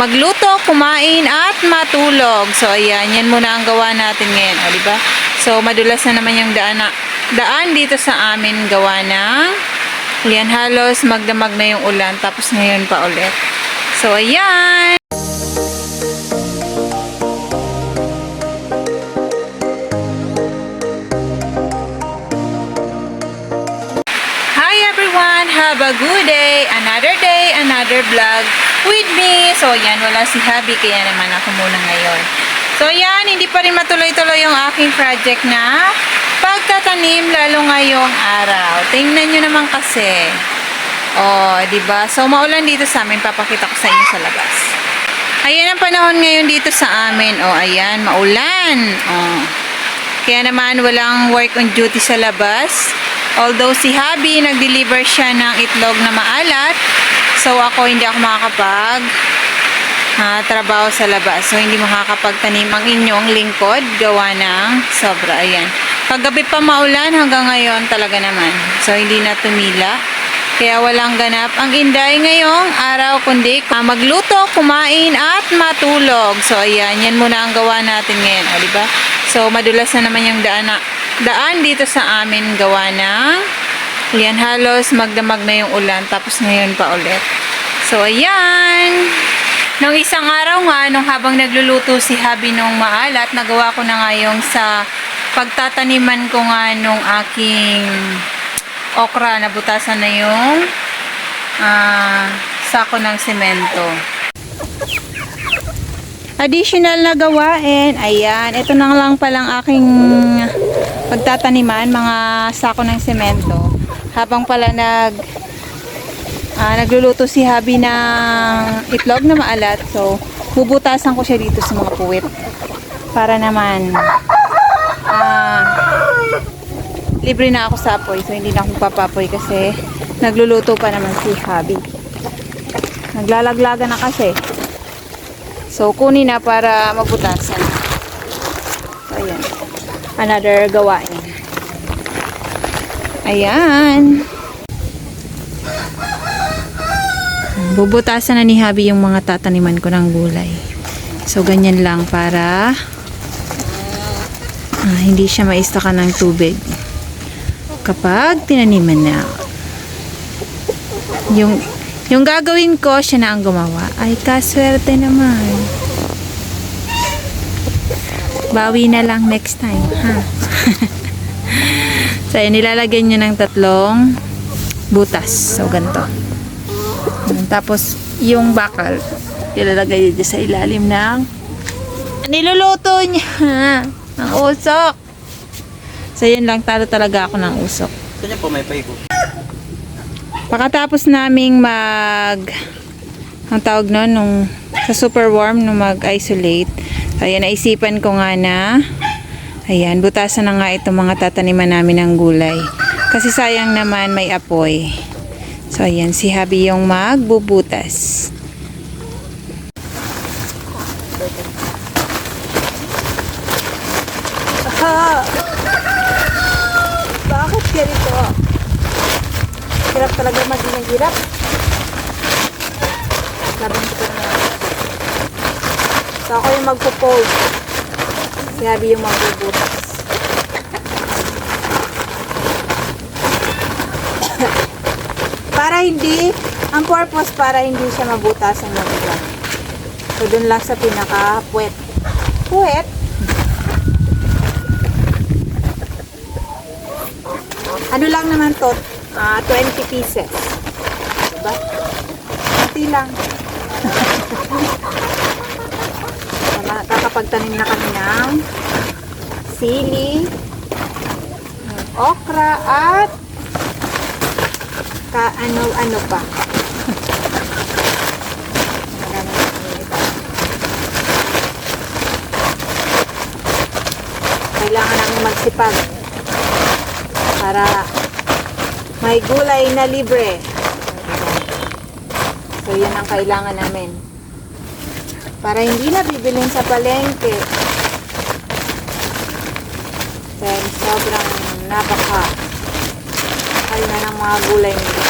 Magluto, kumain, at matulog. So, ayan. Yan muna ang gawa natin ngayon. O, diba? So, madulas na naman yung daan, na, daan dito sa amin gawa ng yan, halos magdamag na yung ulan. Tapos ngayon pa ulit. So, ayan. Hi everyone! Have a good day! Another day, another vlog with me. So yan, wala si Habi kaya naman ako muna ngayon. So yan, hindi pa rin matuloy-tuloy yung aking project na pagtatanim lalo ngayong araw. Tingnan nyo naman kasi. Oh, 'di ba? So maulan dito sa amin, papakita ko sa inyo sa labas. Ayan ang panahon ngayon dito sa amin. Oh, ayan, maulan. Oh. Kaya naman walang work on duty sa labas. Although si Habi nag-deliver siya ng itlog na maalat. So ako hindi ako makakapag ah, trabaho sa labas. So hindi makakapagtanim ang inyong lingkod gawa ng sobra. Ayan. Kagabi pa maulan hanggang ngayon talaga naman. So hindi na tumila. Kaya walang ganap ang inday ngayong araw kundi magluto, kumain at matulog. So ayan, yan muna ang gawa natin ngayon, o, di ba? So madulas na naman yung daan, na, daan dito sa amin gawa ng yan halos magdamag na yung ulan tapos ngayon pa ulit. So ayan. Nung isang araw nga, nung habang nagluluto si Habi nung maalat, nagawa ko na nga yung sa pagtataniman ko nga nung aking okra, nabutasan na yung ah, sako ng semento. Additional na gawain, ayan, ito na lang palang aking pagtataniman, mga sako ng semento. Habang pala nag ah, nagluluto si Habi ng itlog na maalat, so bubutasan ko siya dito sa mga puwit. Para naman ah, libre na ako sa apoy, so hindi na ako papapoy kasi nagluluto pa naman si Habi. Naglalaglaga na kasi. So, kunin na para mabutasan. So, ayan. Another gawain. Ayan. Bubutasan na ni Habi yung mga tataniman ko ng gulay. So, ganyan lang para ah, hindi siya maistakan ng tubig kapag tinaniman na. Yung yung gagawin ko, siya na ang gumawa. Ay, kaswerte naman. Bawi na lang next time, ha? so, yun, nilalagyan nyo ng tatlong butas. So, ganito. Yun, Tapos, yung bakal, ilalagay nyo sa ilalim ng niluluto niya. Ang usok. So, yun lang. Talo talaga ako ng usok. Saan po may paigo? Pagkatapos naming mag ang tawag nun nung sa super warm nung mag-isolate. Ayan, naisipan ko nga na ayan, butasan na nga itong mga tataniman namin ng gulay. Kasi sayang naman may apoy. So ayan, si Habi yung magbubutas. Ah! Bakit ganito? Hirap talaga maging ng hirap. Labang ko na. So ako yung magpo-fold. Habi yung magbubutas. para hindi, ang purpose para hindi siya mabutasan ng iba. So dun lang sa pinaka-puwet. Puwet? Ano lang naman to? Ah, 20 pieces. Diba? Kunti lang. Tama, Kakapagtanim na kami ng sili, okra, at ka ano-ano pa. Kailangan namin magsipag para may gulay na libre. So, yan ang kailangan namin. Para hindi na bibilin sa palengke. Dahil sobrang napaka mahal na ng mga gulay nila.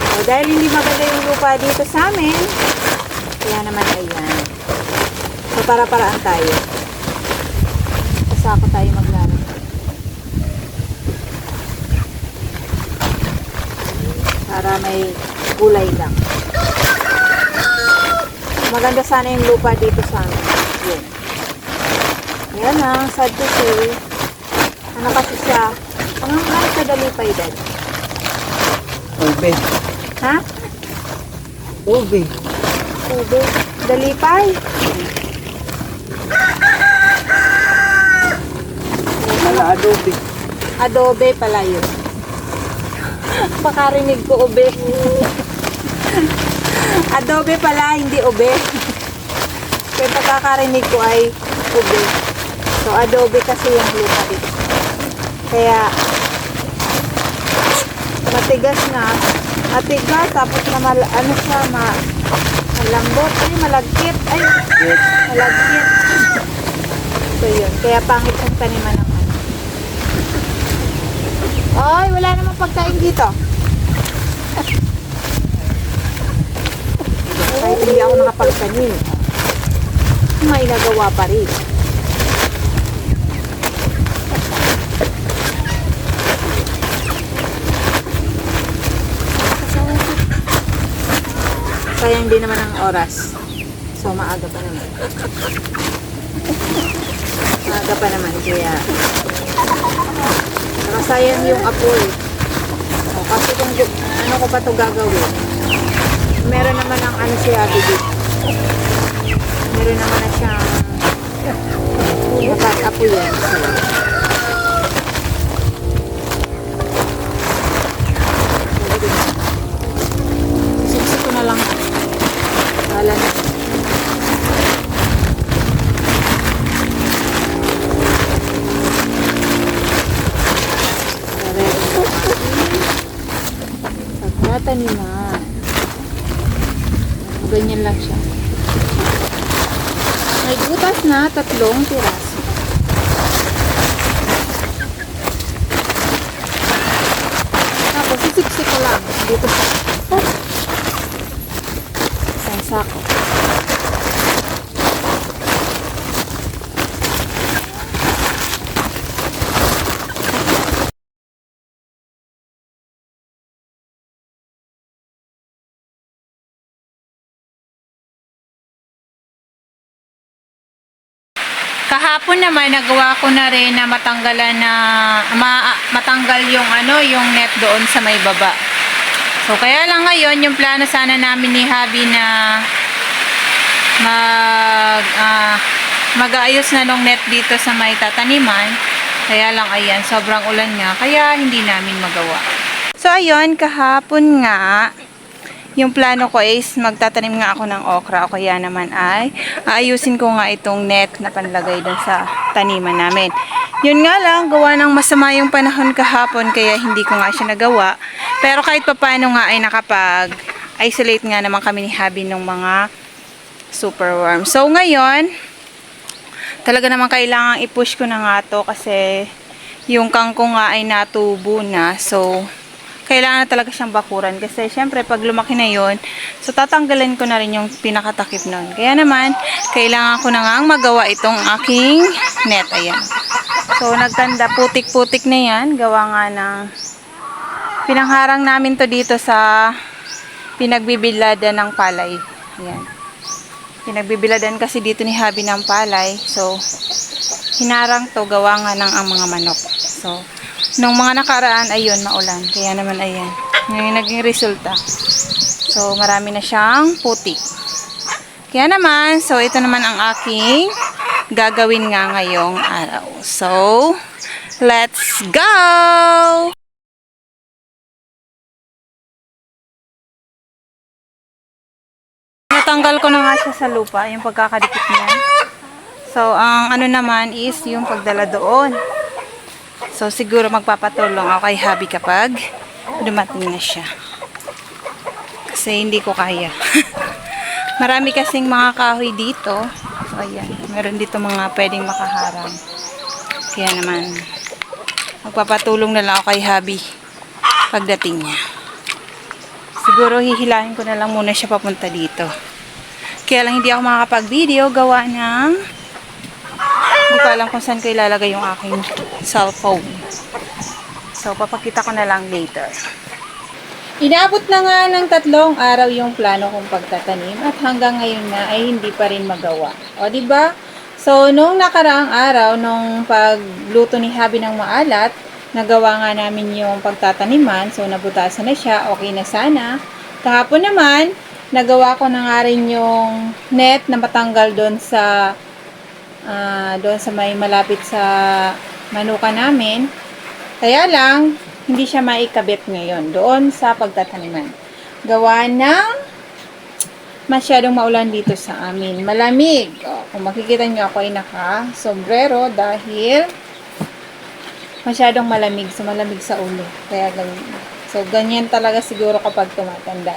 So, dahil hindi maganda yung lupa dito sa amin, Para-paraan tayo. Kasako tayo maglalaro. Para may kulay lang. Maganda sana yung lupa dito sa amin. Yun. Ayan na, sad to say. Ano kasi siya? Ang ano sa dalipay dad? Ube. Ha? Ube. Ube. Dalipay? Wala adobe. Adobe pala yun. Pakarinig ko ube. Adobe pala, hindi ube. Kaya pagkakarinig ko ay ube. So, adobe kasi yung lupa dito. Kaya, matigas na. Matigas, tapos na mal, ano siya, ma, malambot. Ay, malagkit. Ay, malagkit. so, yun. Kaya pangit yung taniman ng ano. Ay, wala namang pagkain dito. Kahit hindi ako nakapagtanim. May nagawa pa rin. Sayang din naman ang oras. So, maaga pa naman. Maaga pa naman, kaya nakasayang yung apoy. O, kasi kung ano ko pa to gagawin, meron naman ang ano siya bibig. Meron naman na siyang nakakapoy yan. So, May butas na tatlong piraso. Tapos sisiksi ko lang dito sa isang sako. Kahapon naman nagawa ko na rin na matanggalan na ma, matanggal yung ano, yung net doon sa may baba. So kaya lang ngayon yung plano sana namin ni Habi na mag ah, mag-aayos na nung net dito sa may tataniman. Kaya lang ayan, sobrang ulan nga kaya hindi namin magawa. So ayun, kahapon nga yung plano ko is magtatanim nga ako ng okra o kaya naman ay aayusin ko nga itong net na panlagay dun sa taniman namin. Yun nga lang, gawa ng masama yung panahon kahapon kaya hindi ko nga siya nagawa. Pero kahit papano nga ay nakapag-isolate nga naman kami ni Habi ng mga superworm. So ngayon, talaga naman kailangan i-push ko na nga to kasi yung kangkong nga ay natubo na. So, kailangan na talaga siyang bakuran kasi syempre pag lumaki na yon so tatanggalin ko na rin yung pinakatakip nun. Kaya naman, kailangan ko na nga magawa itong aking net. Ayan. So, nagtanda, putik-putik na yan. Gawa nga ng pinangharang namin to dito sa pinagbibilada ng palay. Ayan. Pinagbibiladan kasi dito ni Habi ng palay. So, hinarang to gawa nga ng ang mga manok. So, nung mga nakaraan, ayun, maulan. Kaya naman, ayan. Ngayon naging resulta. So, marami na siyang putik. Kaya naman, so ito naman ang aking gagawin nga ngayong araw. So, let's go! Natanggal ko na nga siya sa lupa, yung pagkakadikit niya. So, ang ano naman is yung pagdala doon. So, siguro magpapatulong ako kay Habi kapag dumating na siya. Kasi hindi ko kaya. Marami kasing mga kahoy dito. So, ayan. Meron dito mga pwedeng makaharang. Kaya naman, magpapatulong na lang ako kay Habi pagdating niya. Siguro hihilahin ko na lang muna siya papunta dito. Kaya lang hindi ako makakapag-video gawa ng hindi ko alam kung saan ko ilalagay yung aking cellphone. So, papakita ko na lang later. Inaabot na nga ng tatlong araw yung plano kong pagtatanim at hanggang ngayon na ay hindi pa rin magawa. O, di ba? So, nung nakaraang araw, nung pagluto ni Habi ng maalat, nagawa nga namin yung pagtataniman. So, nabutasan na siya. Okay na sana. Kahapon naman, nagawa ko na nga rin yung net na matanggal doon sa ah, doon sa may malapit sa manuka namin. Kaya lang, hindi siya maikabit ngayon doon sa pagtataniman. Gawa ng masyadong maulan dito sa amin. Malamig. O, kung makikita nyo ako ay naka-sombrero dahil masyadong malamig. So, malamig sa ulo. Kaya ganyan. So, ganyan talaga siguro kapag tumatanda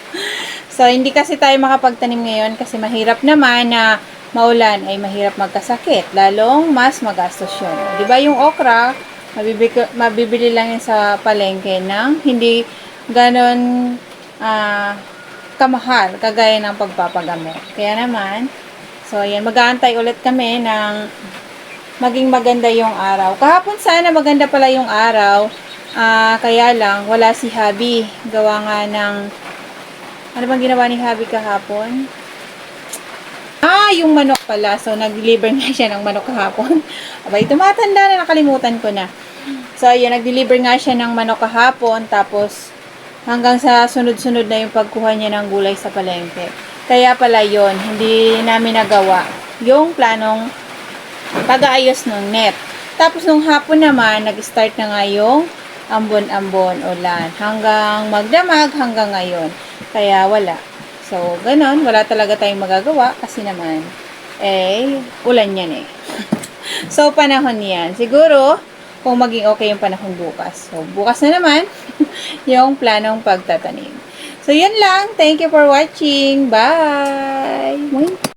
so, hindi kasi tayo makapagtanim ngayon kasi mahirap naman na maulan ay mahirap magkasakit. Lalong mas magastos yun. Di ba yung okra, mabibili, mabibili lang yan sa palengke ng hindi ganon ah, kamahal kagaya ng pagpapagamot. Kaya naman, so ayan, mag-aantay ulit kami ng maging maganda yung araw. Kahapon sana maganda pala yung araw, ah, kaya lang wala si Habi. Gawa nga ng, ano bang ginawa ni Habi kahapon? Ah, yung manok pala. So, nag-deliver nga siya ng manok kahapon. Abay, tumatanda na, nakalimutan ko na. So, ayun, nag-deliver nga siya ng manok kahapon. Tapos, hanggang sa sunod-sunod na yung pagkuha niya ng gulay sa palengke. Kaya pala yon hindi namin nagawa yung planong pag-aayos ng net. Tapos, nung hapon naman, nag-start na nga yung ambon-ambon ulan. Hanggang magdamag hanggang ngayon. Kaya wala. So, ganon. Wala talaga tayong magagawa kasi naman, eh, ulan yan eh. so, panahon yan. Siguro, kung maging okay yung panahon bukas. So, bukas na naman, yung planong pagtatanim. So, yun lang. Thank you for watching. Bye!